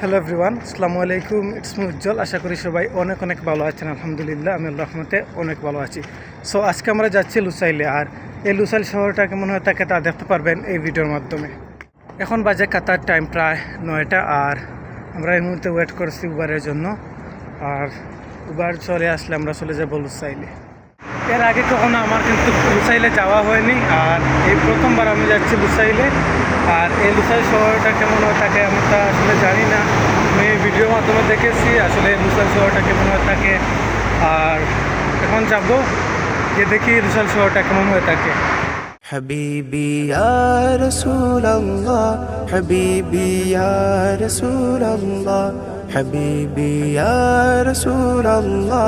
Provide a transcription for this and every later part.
Hello everyone আসসালামু আলাইকুম it's উজ্জ্বল আশা করি সবাই অনেক অনেক ভালো আছেন, আলহামদুলিল্লাহ, আমি রহমতে অনেক ভালো আছি। সো আজকে আমরা যাচ্ছি লুসাইলে, আর এই লুসাইল শহরটা কেমন হয় তাকে তা দেখতে পারবেন এই ভিডিওর মাধ্যমে। এখন বাজে কাতার টাইম প্রায় নয়টা, আর আমরা এই মুহূর্তে ওয়েট করছি উবারের জন্য, আর উবার চলে আসলে আমরা চলে যাব লুসাইলে। এর আগে কখনো আমার কিন্তু লুসাইলে যাওয়া হয়নি আর এই প্রথমবার আমি যাচ্ছি লুসাইলে আর এই লুসাইল শহরটা কেমন হয় থাকে আমি তা আসলে জানি না আমি ভিডিওর মাধ্যমে দেখেছি আসলে লুসাইল শহরটা কেমন হয়ে থাকে আর এখন যাব যে দেখি লুসাইল শহরটা কেমন হয়ে থাকে حبيبي يا رسول الله حبيبي يا رسول الله حبيبي يا رسول الله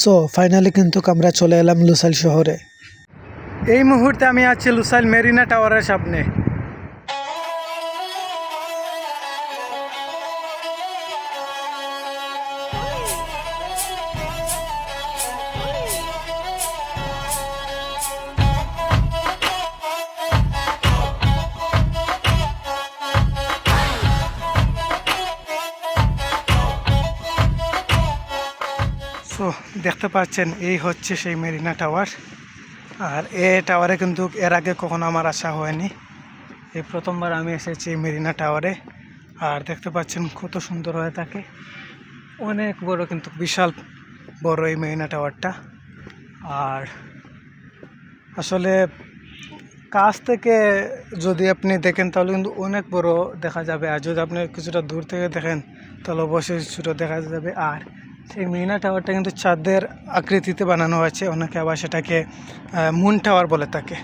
সো ফাইনালি কিন্তু আমরা চলে এলাম লুসাইল শহরে। এই মুহূর্তে আমি আছি লুসাইল মেরিনা টাওয়ারের সামনে। সো দেখতে পাচ্ছেন, এই হচ্ছে সেই মেরিনা টাওয়ার। আর এ টাওয়ারে কিন্তু এর আগে কখনো আমার আসা হয়নি। এই প্রথমবার আমি এসেছি এই মেরিনা টাওয়ারে। আর দেখতে পাচ্ছেন কত সুন্দর হয়ে থাকে অনেক বড় কিন্তু, বিশাল বড় এই মেরিনা টাওয়ারটা। আর আসলে কাছ থেকে যদি আপনি দেখেন, তাহলে কিন্তু অনেক বড় দেখা যাবে। আর যদি আপনি কিছুটা দূর থেকে দেখেন, তাহলে অবশ্যই ছোটো দেখা যাবে। আর সেই মিনা টাওয়ারটা কিন্তু চাঁদের আকৃতিতে বানানো হয়েছে। অনেকে আবার সেটাকে মুন টাওয়ার বলে থাকে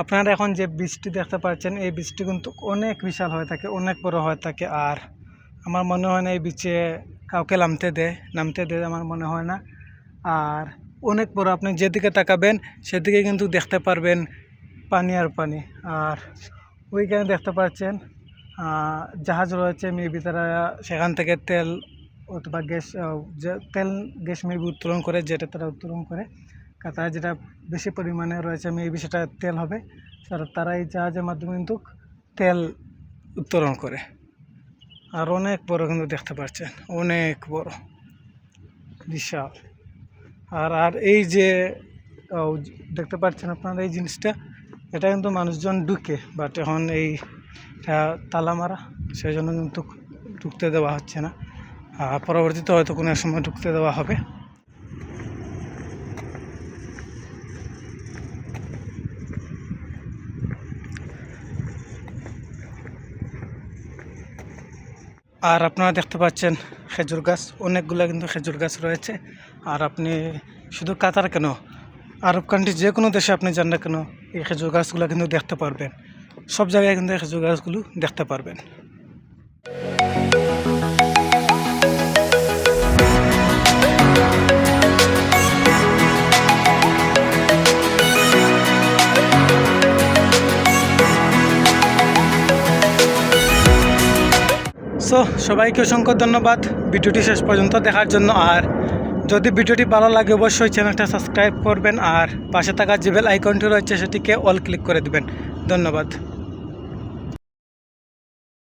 আপনারা এখন যে বৃষ্টি দেখতে পাচ্ছেন, এই বৃষ্টি কিন্তু অনেক বিশাল হয়ে থাকে, অনেক বড় হয়ে থাকে। আর আমার মনে হয় না এই বিচে কাউকে নামতে দেয় নামতে দেয় আমার মনে হয় না। আর অনেক বড় আপনি যেদিকে তাকাবেন, সেদিকে কিন্তু দেখতে পারবেন পানি আর পানি। আর ওইখানে দেখতে পাচ্ছেন জাহাজ রয়েছে মেবি তারা সেখান থেকে তেল অথবা গ্যাস তেল, গ্যাস মেবি উত্তোলন করে, যেটা তারা উত্তোলন করে। কাতার যেটা বেশি পরিমাণে রয়েছে মেবি সেটা তেল হবে। তারা তারা এই জাহাজের মাধ্যমে কিন্তু তেল উত্তোলন করে। আর অনেক বড় কিন্তু দেখতে পাচ্ছেন, অনেক বড় বিশাল। আর আর এই যে দেখতে পাচ্ছেন আপনারা এই জিনিসটা, এটা কিন্তু মানুষজন ঢুকে বাট এখন এই তালা মারা সেই জন্য কিন্তু ঢুকতে দেওয়া হচ্ছে না। আর পরবর্তীতে হয়তো কোনো এক সময় ঢুকতে দেওয়া হবে। আর আপনারা দেখতে পাচ্ছেন খেজুর গাছ, অনেকগুলো কিন্তু খেজুর গাছ রয়েছে। আর আপনি শুধু কাতার কেন, আরব কান্ট্রি যে কোনো দেশে আপনি যান না কেন, এই খেজুর গাছগুলো কিন্তু দেখতে পারবেন। সব জায়গায় কিন্তু খেজুর গাছগুলো দেখতে পারবেন। সো, সবাইকে অসংখ্য ধন্যবাদ। ভিডিওটি শেষ পর্যন্ত দেখার জন্য আর যদি ভিডিওটি ভালো লাগে, অবশ্যই চ্যানেলটা সাবস্ক্রাইব করবেন আর পাশে থাকা যে বেল আইকনটি রয়েছে, সেটিকে অল ক্লিক করে দেবেন। ধন্যবাদ।